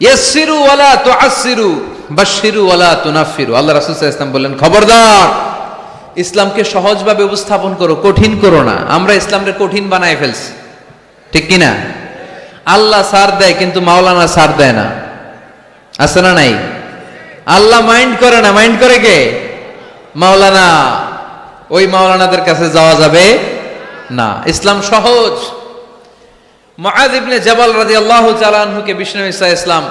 ইয়াসসিরু ওয়ালা তুআসসিরু, বাশশিরু ওয়ালা তুনাফফিরু। আল্লাহ রাসূল সাল্লাল্লাহু বললেন, খবরদার, ইসলামকে সহজভাবে উপস্থাপন করো, কঠিন করো না। আমরা ইসলামকে কঠিন বানায় ফেলছি। ঠিক কি না আল্লাহ সার দেয়, কিন্তু মাওলানা সার দেয় না। আছে না নাই? আল্লাহ মাইন্ড করে না। মাইন্ড করে কে? মাওলানা। ওই মাওলানাদের কাছে যাওয়া যাবে না। ইসলাম সহজ। ইবনে জাবাল রাদিয়াল্লাহু তাআলা আনহুকে বিষ্ণু ঈসা ইসলাম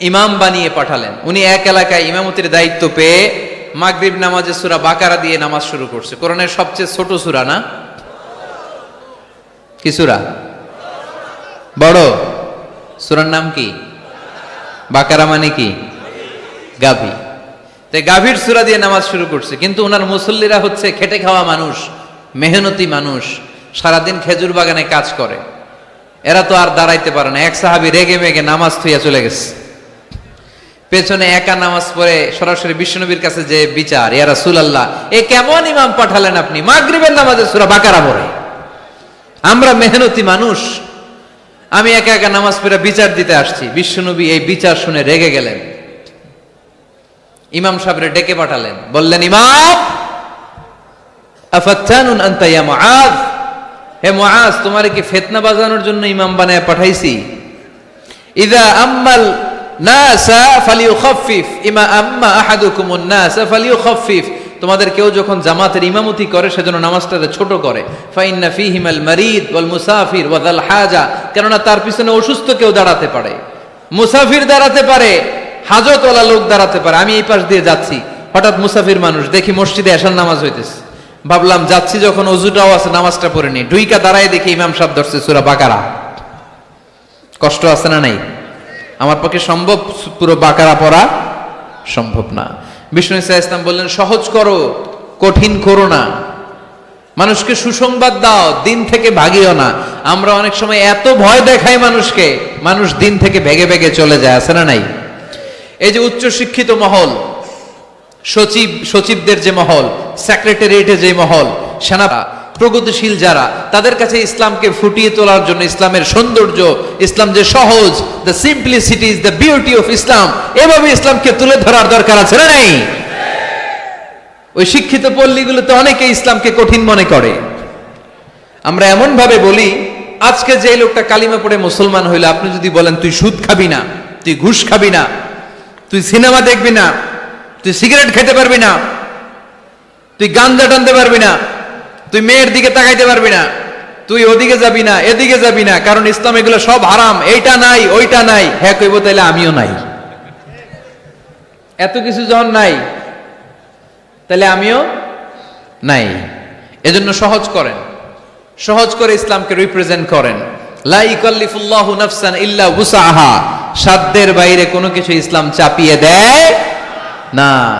ইমাম বানিয়ে পাঠালেন। উনি এক এলাকায় ইমামতির দায়িত্ব পেয়ে মাগরিব নামাজে সূরা বাকারা দিয়ে নামাজ শুরু করছে। কোরআনের সবচেয়ে ছোট সুরা না? কি সূরা? বড়? সুরার নাম কি? বাকারা মানে কি? গাভী। তাই গাভীর সূরা দিয়ে নামাজ শুরু করছে। কিন্তু ওনার মুসল্লিরা হচ্ছে খেটে খাওয়া মানুষ, মেহনতি মানুষ, সারাদিন খেজুর বাগানে কাজ করে। এরা তো আর দাঁড়াইতে পারে না। এক সাহাবি রেগে মেগে নামাজ থুইয়া চলে গেছে। পেছনে একা নামাজ পড়ে সরাসরি বিষ্ণুনবীর কাছে যে বিচার, ইয়া রাসূলুল্লাহ, এ কেমন ইমাম পাঠালেন আপনি? মাগরিবের নামাজে সূরা বাকারা পড়ে। আমরা মেহনতি মানুষ। আমি একা একা নামাজ পড়ে বিচার দিতে আসছি। বিশ্বনবী এই বিচার শুনে রেগে গেলেন। ইমাম সাহেবরে ডেকে পাঠালেন। বললেন, ইমাম, আফাত্তানুন আনতা ইয়া মুআজ? হে মুআজ, তোমারে কি ফিতনা বাজানোর জন্য ইমাম বানায় পাঠাইছি? ইদা আম্মাল তোমাদের কেউ যখন জামাতের ইমামতি করে, সেজন্য ছোট করে। হাজা, কেননা তার পিছনে অসুস্থ কেউ দাঁড়াতে পারে। মুসাফির দাঁড়াতে পারে, হাজতওয়ালা লোক দাঁড়াতে পারে। আমি এই পাশ দিয়ে যাচ্ছি। হঠাৎ মুসাফির মানুষ দেখি মসজিদে এসার নামাজ হইতেছে। ভাবলাম, যাচ্ছি যখন অজুটাও আছে, নামাজটা পড়ে নি ডুইকা দাঁড়ায় দেখি ইমাম সাহেব ধরছে সুরা বাকারা। কষ্ট আছে না নাই? আমার পক্ষে সম্ভব পুরো বাকারা পড়া সম্ভব না। বিষ্ণু ইসা ইসলাম বললেন, সহজ করো, কঠিন করো না। মানুষকে সুসংবাদ দাও, দিন থেকে ভাগিও না। আমরা অনেক সময় এত ভয় দেখাই মানুষকে, মানুষ দিন থেকে ভেগে ভেগে চলে যায়, আছে না নাই? এই যে উচ্চ শিক্ষিত মহল সচিব সচিবদের যে মহল সেক্রেটারিয়েটে যে মহল, সেনা প্রগতিশীল যারা, তাদের কাছে ইসলামকে ফুটিয়ে তোলার জন্য ইসলামের সৌন্দর্য, ইসলাম যে সহজ the simplicity is the beauty of Islam এভাবে ইসলামকে তুলে ধরার দরকার আছে না নেই? ওই শিক্ষিত পল্লীগুলোতে অনেকে ইসলামকে কঠিন মনে করে। আমরা এমন ভাবে বলি, আজকে যে লোকটা কালিমা পড়ে মুসলমান হইল, আপনি যদি বলেন, তুই সুদ খাবি না, তুই ঘুষ খাবি না, তুই সিনেমা দেখবি না তুই সিগারেট খেতে পারবি না। তুই গাঞ্জা টানতে পারবি না। তুই মেয়ের দিকে তাকাইতে পারবি না। তুই ওদিকে যাবি না, এদিকে যাবি না। কারণ ইসলাম এগুলো সব হারাম। এইটা নাই, ওইটা নাই। হ্যাঁ কইব তাইলে আমিও নাই। এত কিছু যখন নাই তাহলে আমিও নাই। এজন্য সহজ করেন। সহজ করে ইসলামকে রিপ্রেজেন্ট করেন। লা ইকাল্লিফুল্লাহু নাফসান ইল্লা উসাহা সাধ্যের বাইরে কোনো কিছু ইসলাম চাপিয়ে দেয় না